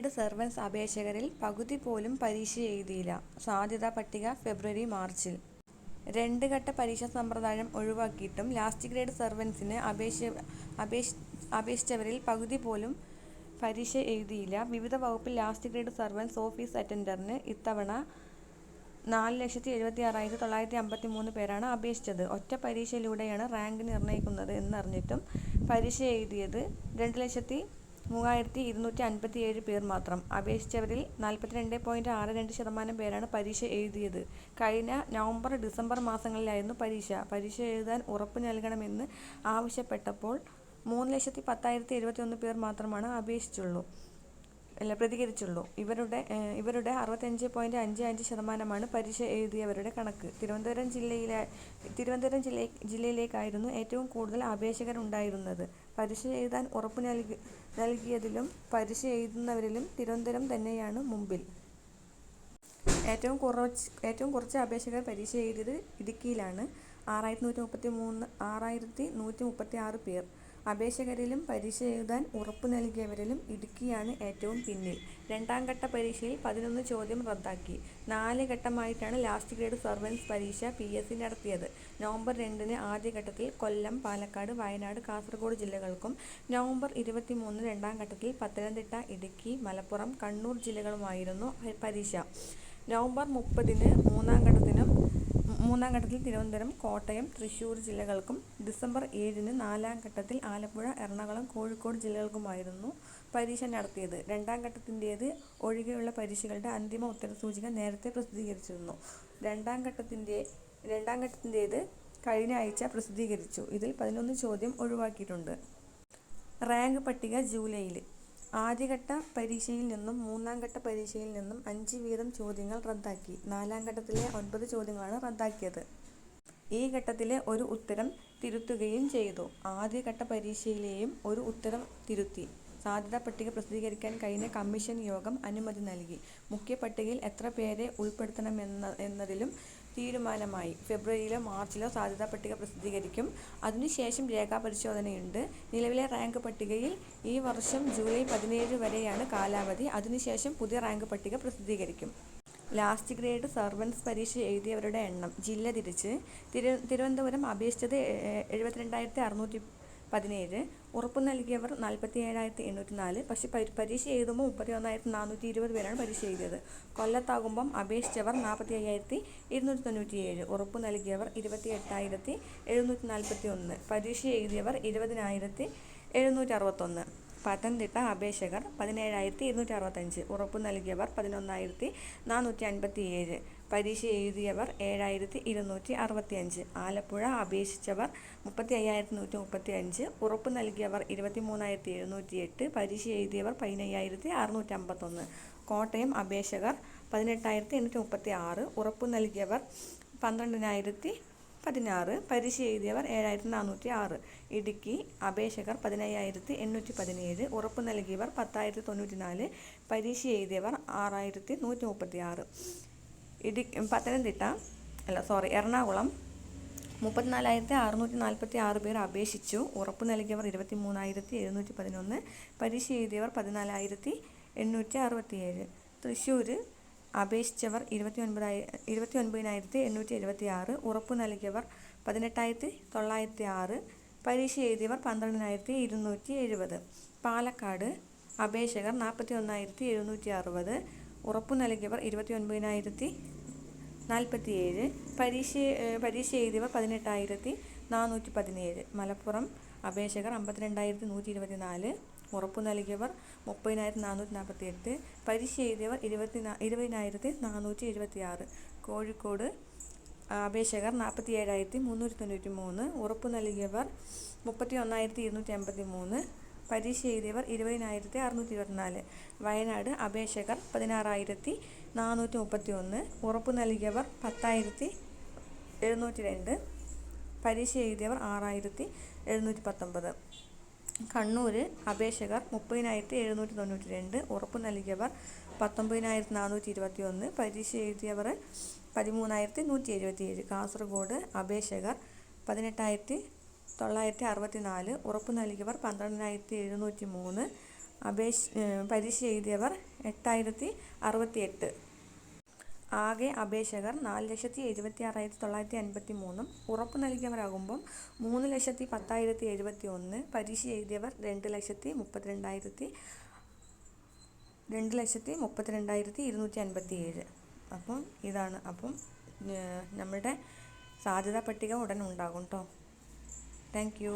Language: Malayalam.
ഡ് സർവൻസ് അപേക്ഷകരിൽ പകുതി പോലും പരീക്ഷ എഴുതിയില്ല. സാധ്യതാ പട്ടിക ഫെബ്രുവരി മാർച്ചിൽ. രണ്ട് ഘട്ട പരീക്ഷാ സമ്പ്രദായം ഒഴിവാക്കിയിട്ടും ലാസ്റ്റ് ഗ്രേഡ് സർവൻസിന് അപേക്ഷ അപേക്ഷ അപേക്ഷിച്ചവരിൽ പകുതി പോലും പരീക്ഷ എഴുതിയില്ല. വിവിധ വകുപ്പിൽ ലാസ്റ്റ് ഗ്രേഡ് സർവൻസ് ഓഫീസ് അറ്റൻഡറിന് ഇത്തവണ നാല് ലക്ഷത്തി എഴുപത്തി ആറായിരത്തി തൊള്ളായിരത്തി അമ്പത്തി മൂന്ന് പേരാണ് അപേക്ഷിച്ചത്. ഒറ്റ പരീക്ഷയിലൂടെയാണ് റാങ്ക് നിർണയിക്കുന്നത് എന്നറിഞ്ഞിട്ടും പരീക്ഷ എഴുതിയത് രണ്ട് ലക്ഷത്തി മൂവായിരത്തി ഇരുന്നൂറ്റി അൻപത്തി ഏഴ് പേർ മാത്രം. അപേക്ഷിച്ചവരിൽ നാൽപ്പത്തിരണ്ട് പോയിന്റ് ആറ് രണ്ട് ശതമാനം പേരാണ് പരീക്ഷ എഴുതിയത്. കഴിഞ്ഞ നവംബർ ഡിസംബർ മാസങ്ങളിലായിരുന്നു പരീക്ഷ. പരീക്ഷ എഴുതാൻ ഉറപ്പ് നൽകണമെന്ന് ആവശ്യപ്പെട്ടപ്പോൾ മൂന്ന് ലക്ഷത്തി പത്തായിരത്തി എഴുപത്തി ഒന്ന് പേർ മാത്രമാണ് അപേക്ഷിച്ചുള്ളൂ. അല്ല പ്രതികരിച്ചുള്ളൂ. ഇവരുടെ ഇവരുടെ അറുപത്തഞ്ച് പോയിന്റ് അഞ്ച് അഞ്ച് ശതമാനമാണ് പരീക്ഷ എഴുതിയവരുടെ കണക്ക്. തിരുവനന്തപുരം ജില്ലയിലെ തിരുവനന്തപുരം ജില്ല ജില്ലയിലേക്കായിരുന്നു ഏറ്റവും കൂടുതൽ അപേക്ഷകരുണ്ടായിരുന്നത്. പരീക്ഷ എഴുതാൻ ഉറപ്പ് നൽകി നൽകിയതിലും പരീക്ഷ എഴുതുന്നവരിലും തിരുവനന്തപുരം തന്നെയാണ് മുമ്പിൽ. ഏറ്റവും കുറച്ച് ഏറ്റവും കുറച്ച് അപേക്ഷകർ പരീക്ഷ എഴുതിയത് ഇടുക്കിയിലാണ്. ആറായിരത്തി നൂറ്റി മുപ്പത്തി മൂന്ന് ആറായിരത്തി നൂറ്റി മുപ്പത്തി ആറ് പേർ. അപേക്ഷകരിലും പരീക്ഷ എഴുതാൻ ഉറപ്പ് നൽകിയവരിലും ഇടുക്കിയാണ് ഏറ്റവും പിന്നിൽ. രണ്ടാം ഘട്ട പരീക്ഷയിൽ പതിനൊന്ന് ചോദ്യം റദ്ദാക്കി. നാല് ഘട്ടമായിട്ടാണ് ലാസ്റ്റ് ഗ്രേഡ് സർവൻസ് പരീക്ഷ പി എസ് സി നടത്തിയത്. നവംബർ രണ്ടിന് ആദ്യഘട്ടത്തിൽ കൊല്ലം പാലക്കാട് വയനാട് കാസർഗോഡ് ജില്ലകൾക്കും നവംബർ ഇരുപത്തി മൂന്ന് രണ്ടാം ഘട്ടത്തിൽ പത്തനംതിട്ട ഇടുക്കി മലപ്പുറം കണ്ണൂർ ജില്ലകളുമായിരുന്നു പരീക്ഷ. നവംബർ മുപ്പതിന് മൂന്നാം ഘട്ടത്തിനും മൂന്നാം ഘട്ടത്തിൽ തിരുവനന്തപുരം കോട്ടയം തൃശൂർ ജില്ലകൾക്കും ഡിസംബർ ഏഴിന് നാലാം ഘട്ടത്തിൽ ആലപ്പുഴ എറണാകുളം കോഴിക്കോട് ജില്ലകൾക്കുമായിരുന്നു പരീക്ഷ നടത്തിയത്. രണ്ടാം ഘട്ടത്തിന്റേത് ഒഴികെയുള്ള പരീക്ഷകളുടെ അന്തിമ ഉത്തരസൂചിക നേരത്തെ പ്രസിദ്ധീകരിച്ചിരുന്നു. രണ്ടാം ഘട്ടത്തിന്റെ രണ്ടാം ഘട്ടത്തിന്റേത് കഴിഞ്ഞ ആഴ്ച പ്രസിദ്ധീകരിച്ചു. ഇതിൽ പതിനൊന്ന് ചോദ്യം ഒഴിവാക്കിയിട്ടുണ്ട്. റാങ്ക് പട്ടിക ജൂലൈയിൽ ആദ്യഘട്ട പരീക്ഷയിൽ നിന്നും മൂന്നാം ഘട്ട പരീക്ഷയിൽ നിന്നും അഞ്ച് വീതം ചോദ്യങ്ങൾ റദ്ദാക്കി. നാലാം ഘട്ടത്തിലെ ഒൻപത് ചോദ്യങ്ങളാണ് റദ്ദാക്കിയത്. ഈ ഘട്ടത്തിലെ ഒരു ഉത്തരം തിരുത്തുകയും ചെയ്തു. ആദ്യഘട്ട പരീക്ഷയിലെയും ഒരു ഉത്തരം തിരുത്തി. സാധ്യതാ പട്ടിക പ്രസിദ്ധീകരിക്കാൻ കഴിഞ്ഞ കമ്മീഷൻ യോഗം അനുമതി നൽകി. മുഖ്യ പട്ടികയിൽ എത്ര പേരെ ഉൾപ്പെടുത്തണമെന്ന എന്നതിലും തീരുമാനമായി. ഫെബ്രുവരിയിലോ മാർച്ചിലോ സാധ്യതാ പട്ടിക പ്രസിദ്ധീകരിക്കും. അതിനുശേഷം രേഖാപരിശോധനയുണ്ട്. നിലവിലെ റാങ്ക് പട്ടികയിൽ ഈ വർഷം ജൂലൈ പതിനേഴ് വരെയാണ് കാലാവധി. അതിനുശേഷം പുതിയ റാങ്ക് പട്ടിക പ്രസിദ്ധീകരിക്കും. ലാസ്റ്റ് ഗ്രേഡ് സർവൻസ് പരീക്ഷ എഴുതിയവരുടെ എണ്ണം. ജില്ല തിരിച്ച്. തിരു തിരുവനന്തപുരം അപേക്ഷിച്ചത് എഴുപത്തിരണ്ടായിരത്തി അറുന്നൂറ്റി പതിനേഴ്. ഉറപ്പ് നൽകിയവർ നാൽപ്പത്തി ഏഴായിരത്തി എണ്ണൂറ്റി നാല് പക്ഷേ പരീക്ഷ എഴുതുമ്പോൾ മുപ്പത്തി ഒന്നായിരത്തി നാനൂറ്റി ഇരുപത് പേരാണ് പരീക്ഷ എഴുതിയത്. കൊല്ലത്താകുമ്പം അപേക്ഷിച്ചവർ നാൽപ്പത്തി അയ്യായിരത്തി ഇരുന്നൂറ്റി തൊണ്ണൂറ്റി ഏഴ് ഉറപ്പ് നൽകിയവർ ഇരുപത്തി എട്ടായിരത്തി എഴുന്നൂറ്റി നാൽപ്പത്തി ഒന്ന് പരീക്ഷ എഴുതിയവർ ഇരുപതിനായിരത്തി എഴുന്നൂറ്റി അറുപത്തൊന്ന് പത്തനംതിട്ട അപേക്ഷകർ പതിനേഴായിരത്തി ഇരുന്നൂറ്റി അറുപത്തഞ്ച് ഉറപ്പ് നൽകിയവർ പതിനൊന്നായിരത്തി നാനൂറ്റി അൻപത്തി ഏഴ് പരീക്ഷ എഴുതിയവർ ഏഴായിരത്തി ഇരുന്നൂറ്റി അറുപത്തി അഞ്ച് ആലപ്പുഴ അപേക്ഷിച്ചവർ മുപ്പത്തി അയ്യായിരത്തി നൂറ്റി മുപ്പത്തി അഞ്ച് ഉറപ്പ് നൽകിയവർ ഇരുപത്തി മൂന്നായിരത്തി എഴുന്നൂറ്റി എട്ട് പരീക്ഷ എഴുതിയവർ പതിനയ്യായിരത്തി അറുന്നൂറ്റി അമ്പത്തൊന്ന് കോട്ടയം അപേക്ഷകർ പതിനെട്ടായിരത്തി എണ്ണൂറ്റി മുപ്പത്തി ആറ് ഉറപ്പ് നൽകിയവർ പന്ത്രണ്ടിനായിരത്തി പതിനാറ് പരീക്ഷ എഴുതിയവർ ഏഴായിരത്തി നാനൂറ്റി ആറ് ഇടുക്കി അപേക്ഷകർ പതിനയ്യായിരത്തി എണ്ണൂറ്റി പതിനേഴ് ഉറപ്പ് നൽകിയവർ പത്തായിരത്തി തൊണ്ണൂറ്റി നാല് പരീക്ഷ എഴുതിയവർ ആറായിരത്തി നൂറ്റി മുപ്പത്തി ആറ് ഇടി പത്തനംതിട്ട അല്ല സോറി എറണാകുളം. മുപ്പത്തിനാലായിരത്തി അറുന്നൂറ്റി നാൽപ്പത്തി ആറ് പേർ അപേക്ഷിച്ചു. ഉറപ്പ് നൽകിയവർ ഇരുപത്തി മൂന്നായിരത്തി എഴുന്നൂറ്റി പതിനൊന്ന് പരീക്ഷ എഴുതിയവർ പതിനാലായിരത്തി എണ്ണൂറ്റി അറുപത്തിയേഴ് തൃശ്ശൂർ അപേക്ഷിച്ചവർ ഇരുപത്തി ഒൻപതായി ഇരുപത്തി ഒൻപതിനായിരത്തി എണ്ണൂറ്റി എഴുപത്തി ആറ് ഉറപ്പ് നൽകിയവർ പതിനെട്ടായിരത്തി തൊള്ളായിരത്തി ആറ് പരീക്ഷ എഴുതിയവർ പന്ത്രണ്ടിനായിരത്തി ഇരുന്നൂറ്റി എഴുപത് പാലക്കാട് അപേക്ഷകർ നാൽപ്പത്തി ഒന്നായിരത്തി എഴുന്നൂറ്റി അറുപത് ഉറപ്പു നൽകിയവർ ഇരുപത്തി ഒൻപതിനായിരത്തി നാൽപ്പത്തി ഏഴ് പരീക്ഷ പരീക്ഷ എഴുതിയവർ പതിനെട്ടായിരത്തി നാനൂറ്റി പതിനേഴ് മലപ്പുറം അപേക്ഷകർ അമ്പത്തിരണ്ടായിരത്തി നൂറ്റി ഇരുപത്തി നാല് ഉറപ്പു നൽകിയവർ മുപ്പതിനായിരത്തി നാനൂറ്റി നാൽപ്പത്തി എട്ട് പരീക്ഷ എഴുതിയവർ ഇരുപത്തി ഇരുപതിനായിരത്തി നാനൂറ്റി എഴുപത്തി ആറ് കോഴിക്കോട് അപേക്ഷകർ നാൽപ്പത്തി ഏഴായിരത്തി മുന്നൂറ്റി തൊണ്ണൂറ്റി മൂന്ന് ഉറപ്പു നൽകിയവർ മുപ്പത്തി ഒന്നായിരത്തി ഇരുന്നൂറ്റി അമ്പത്തി മൂന്ന് പരീക്ഷ എഴുതിയവർ ഇരുപതിനായിരത്തി അറുന്നൂറ്റി ഇരുപത്തിനാല് വയനാട് അപേക്ഷകർ പതിനാറായിരത്തി നാനൂറ്റി മുപ്പത്തി ഒന്ന് ഉറപ്പ് നൽകിയവർ പത്തായിരത്തി എഴുന്നൂറ്റി രണ്ട് പരീക്ഷ എഴുതിയവർ ആറായിരത്തി എഴുന്നൂറ്റി പത്തൊമ്പത് കണ്ണൂർ അപേക്ഷകർ മുപ്പതിനായിരത്തി എഴുന്നൂറ്റി തൊണ്ണൂറ്റി രണ്ട് ഉറപ്പ് നൽകിയവർ പത്തൊമ്പതിനായിരത്തി നാനൂറ്റി ഇരുപത്തി ഒന്ന് പരീക്ഷ എഴുതിയവർ പതിമൂന്നായിരത്തി നൂറ്റി എഴുപത്തി ഏഴ് കാസർഗോഡ് അപേക്ഷകർ പതിനെട്ടായിരത്തി തൊള്ളായിരത്തി അറുപത്തി നാല് ഉറപ്പ് നൽകിയവർ പന്ത്രണ്ടായിരത്തി എഴുന്നൂറ്റി മൂന്ന് അപേക്ഷ പരീക്ഷ എഴുതിയവർ എട്ടായിരത്തി അറുപത്തി എട്ട് ആകെ അപേക്ഷകർ നാല് ലക്ഷത്തി എഴുപത്തി ആറായിരത്തി തൊള്ളായിരത്തി അൻപത്തി മൂന്നും ഉറപ്പ് നൽകിയവരാകുമ്പം മൂന്ന് ലക്ഷത്തി പത്തായിരത്തി എഴുപത്തി ഒന്ന് പരീക്ഷ എഴുതിയവർ രണ്ട് ലക്ഷത്തി മുപ്പത്തിരണ്ടായിരത്തി രണ്ട് ലക്ഷത്തി മുപ്പത്തിരണ്ടായിരത്തി ഇരുന്നൂറ്റി അൻപത്തി ഏഴ് അപ്പം ഇതാണ് അപ്പം നമ്മുടെ സാധ്യതാ പട്ടിക ഉടൻ ഉണ്ടാകും കേട്ടോ ಥ್ಯಾಂಕ್ ಯು